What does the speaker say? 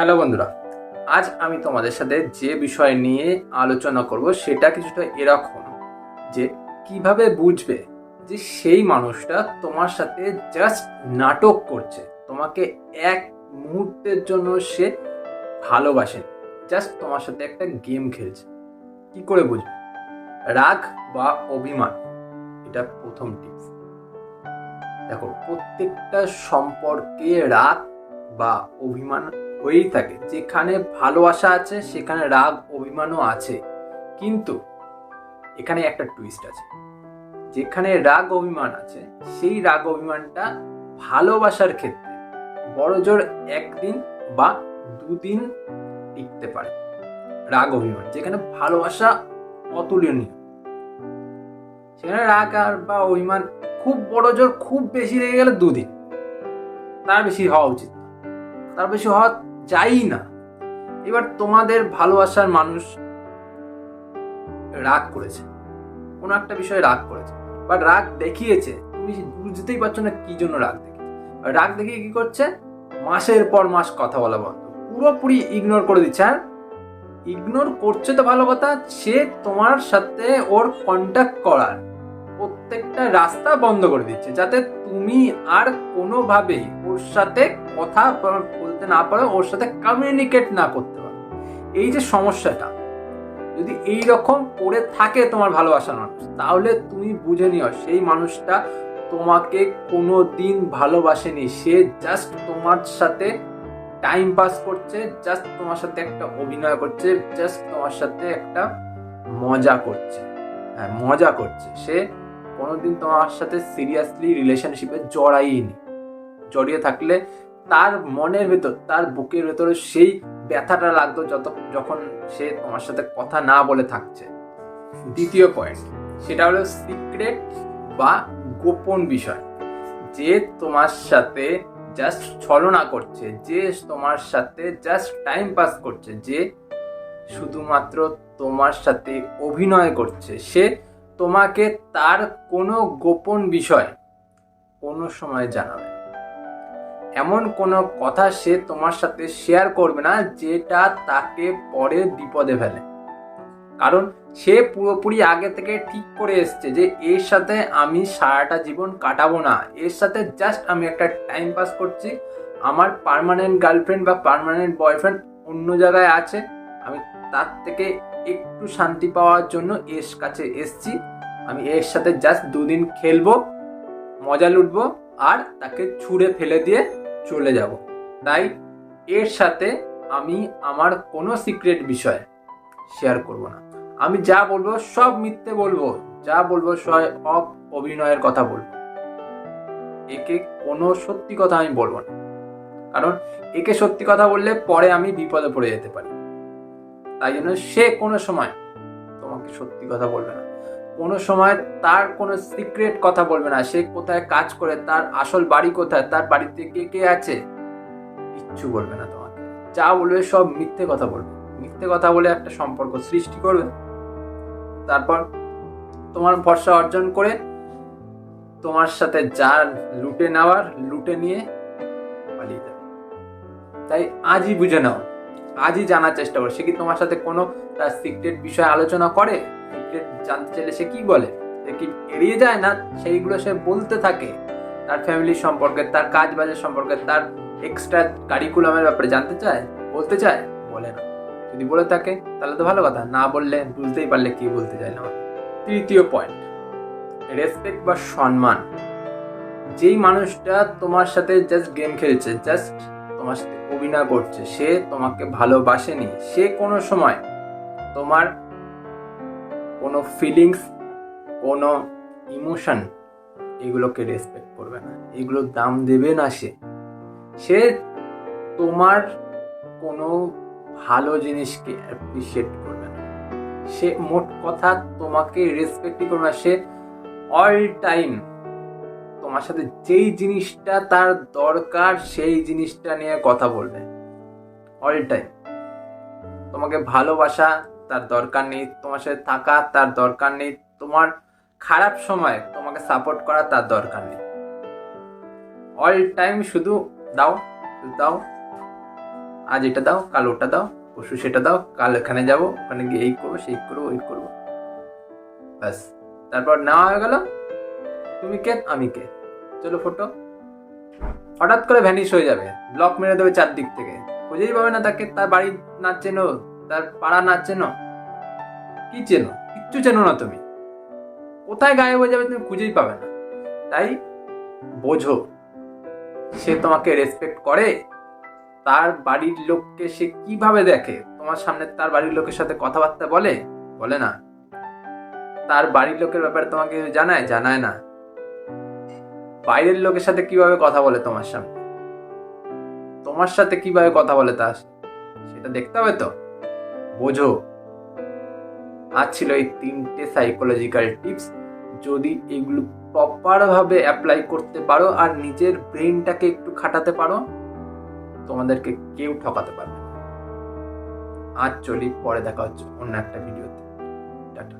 Hello বন্ধুরা, আজ আমি তোমাদের সাথে যে বিষয় নিয়ে আলোচনা করব সেটা কিছুটা এরকম যে কীভাবে বুঝবে যে সেই মানুষটা তোমার সাথে জাস্ট নাটক করছে। তোমাকে এক মুহূর্তের জন্য সে ভালোবাসে জাস্ট তোমার সাথে একটা গেম খেলছে। কি করে বুঝবে? রাগ বা অভিমান, এটা প্রথম টিপস দেখো, প্রত্যেকটা সম্পর্কে রাগ বা অভিমান হয়েই থাকে। যেখানে ভালোবাসা আছে, সেখানে রাগ, অভিমানও আছে। কিন্তু এখানে একটা টুইস্ট আছে। যেখানে রাগ, অভিমান আছে, সেই রাগ, অভিমানটা ভালোবাসার ক্ষেত্রে বড় জোর একদিন বা দুদিন টিকতে পারে। রাগ, অভিমান, যেখানে ভালোবাসা অতুলনীয়। সেখানে রাগ আর বা অভিমান খুব বড় জোর খুব বেশি লেগে গেলে দুদিন। তার বেশি হওয়া উচিত। তার বেশি হওয়া চাই না। এবার তোমাদের ভালোবাসার মানুষ রাগ করেছে। কোনো একটা বিষয়ে রাগ করেছে। বা রাগ দেখিয়েছে। তুমি বুঝতেই পারছ না কি জন্য রাগ দেখিয়েছে। রাগ দেখিয়ে কি করছে? মাসের পর মাস কথা বলা বন্ধ। পুরোপুরি ইগনোর করে দিচ্ছে। আর ইগনোর করছে তো ভালো কথা, সে তোমার সাথে ওর কন্ট্যাক্ট করার প্রত্যেকটা রাস্তা বন্ধ করে দিচ্ছে। যাতে তুমি আর কোনোভাবেই ওর সাথে কথা বলতে না পারো, ওর সাথে কমিউনিকেট না করতে পারো। এই যে সমস্যাটা, যদি এই রকম করে থাকে তোমার ভালোবাসার মানুষ, তাহলে তুমি বুঝে নিও সেই মানুষটা তোমাকে কোনো দিন ভালোবাসেনি। সে জাস্ট তোমার সাথে টাইম পাস করছে জাস্ট তোমার সাথে একটা অভিনয় করছে জাস্ট তোমার সাথে একটা মজা করছে। হ্যাঁ মজা করছে। সে কোনোদিন তোমার সাথে সিরিয়াসলি রিলেশনশিপে জড়াইনি জড়িয়ে থাকলে তার মনের ভেতর, তার বুকের ভেতরে সেই ব্যথাটা লাগতো যত, যখন সে তোমার সাথে কথা না বলে থাকছে দ্বিতীয় পয়েন্ট সেটা হলো সিক্রেট বা গোপন বিষয় যে তোমার সাথে জাস্ট ছলনা করছে, যে তোমার সাথে জাস্ট টাইম পাস করছে, যে শুধুমাত্র তোমার সাথে অভিনয় করছে, সে তোমাকে তার কোনো গোপন বিষয় কোনো সময় জানাবে। এমন কোনো কথা সে তোমার সাথে শেয়ার করবে না যেটা তাকে পরে বিপদে ফেলে। কারণ সে পুরোপুরি আগে থেকে ঠিক করে এসছে যে এর সাথে আমি সারাটা জীবন কাটাবো না। এর সাথে জাস্ট আমি একটা টাইম পাস করছি। আমার পার্মানেন্ট গার্লফ্রেন্ড বা পার্মানেন্ট বয়ফ্রেন্ড অন্য জায়গায় আছে। আমি তার থেকে একটু শান্তি পাওয়ার জন্য এর কাছে এসছি। আমি এর সাথে জাস্ট দুদিন খেলব, মজা লুটবো আর তাকে ছুঁড়ে ফেলে দিয়ে চলে যাব। তাই এর সাথে আমি আমার কোনো সিক্রেট বিষয় শেয়ার করব না। আমি যা বলব সব মিথ্যে বলব। যা বলব সব অপ অভিনয়ের কথা বলব। একে কোনো সত্যি কথা আমি বলব না। কারণ একে সত্যি কথা বললে পরে আমি বিপদে পড়ে যেতে পারি। তাই জন্য সে কোনো সময় তোমাকে সত্যি কথা বলবে না। কোনো সময় তার কোনো সিক্রেট কথা বলবে না। সে কোথায় কাজ করে, তার আসল বাড়ি কোথায়, তার বাড়িতে কে কে আছে? কিচ্ছু বলবে না তোমাকে। যা বলবে সব মিথ্যে কথা বলবে। মিথ্যে কথা বলে একটা সম্পর্ক সৃষ্টি করবে। তারপর তোমার ভরসা অর্জন করে তোমার সাথে যা লুটে নেওয়ার, লুটে নিয়ে পালিয়ে যাবে। তাই আজই বুঝে নাও। আজই জানার চেষ্টা করো। সে কি তোমার সাথে কোনো তার সিক্রেট বিষয়ে আলোচনা করে? সিক্রেট জানতে চাইলে সে কি বলে? সে কি এড়িয়ে যায় না? সেইগুলো সে বলতে থাকে। তার ফ্যামিলির সম্পর্কে, তার কাজ বাজের সম্পর্কে, তার এক্সট্রা কারিকুলামের ব্যাপারে জানতে চায়? বলতে চায়? বলে না। যদি বলে থাকে, তাহলে তো ভালো কথা। না বললে বুঝতেই পারলে কি বলতে চায় না তৃতীয় পয়েন্ট রেসপেক্ট বা সম্মান। যেই মানুষটা তোমার সাথে জাস্ট গেম খেলছে জাস্ট তোমার সাথে অভিনয় করছে, সে তোমাকে ভালোবাসেনি। সে কোনো সময় তোমার কোনো ফিলিংস কোনো ইমোশন এগুলোকে রেসপেক্ট করবে না। এগুলোর দাম দেবে না সে। সে তোমার কোনো ভালো জিনিসকে অ্যাপ্রিসিয়েট করবে না। সে মোট কথা তোমাকে রেসপেক্টই করবে না। সে অল টাইম তোমার সাথে যেই জিনিসটা তার দরকার, সেই জিনিসটা নিয়ে কথা বলবে। অল টাইম তোমাকে ভালোবাসা তার দরকার নেই তোমার সাথে থাকা, তার দরকার নেই তোমার খারাপ সময়, তোমাকে সাপোর্ট করা তার দরকার নেই। অল টাইম শুধু দাও দাও। আজ এটা দাও, কাল ওটা দাও, পরশু সেটা দাও, কাল এখানে যাব, ওখানে গিয়ে এই করব, সেই করব, ওই করব। ব্যাস। তারপর নেওয়া হয়ে গেল। তুমি কে? আমি কে? চলো ফটো হঠাৎ করে ভ্যানিশ হয়ে যাবে। ব্লক মেরে দেবে চারদিক থেকে। খুঁজেই পাবে না তাকে, তার বাড়ি না চেনো। তার পাড়া না চেনো? কি চেনো? কিচ্ছু চেনো না তুমি। কোথায় গায়েব হয়ে যাবে তুমি খুঁজেই পাবে না। তাই বোঝো, সে তোমাকে রেসপেক্ট করে, তার বাড়ির লোককে সে কীভাবে দেখে? তোমার সামনে তার বাড়ির লোকের সাথে কথাবার্তা বলে? বলে না। তার বাড়ির লোকের ব্যাপারে তোমাকে জানায়? জানায় না। বাইরের লোকের সাথে কীভাবে কথা বলে তোমার সামনে? তোমার সাথে কীভাবে কথা বলে তা সেটা দেখতে হবে তো। বোঝো। আজ ছিল এই তিনটে সাইকোলজিক্যাল টিপস যদি এগুলো প্রপারভাবে অ্যাপ্লাই করতে পারো আর নিজের ব্রেনটাকে একটু খাটাতে পারো, তোমাদেরকে কেউ ঠকাতে পারবে না। আজ চলি, পরে দেখা হচ্ছে অন্য একটা ভিডিওতে টাটা।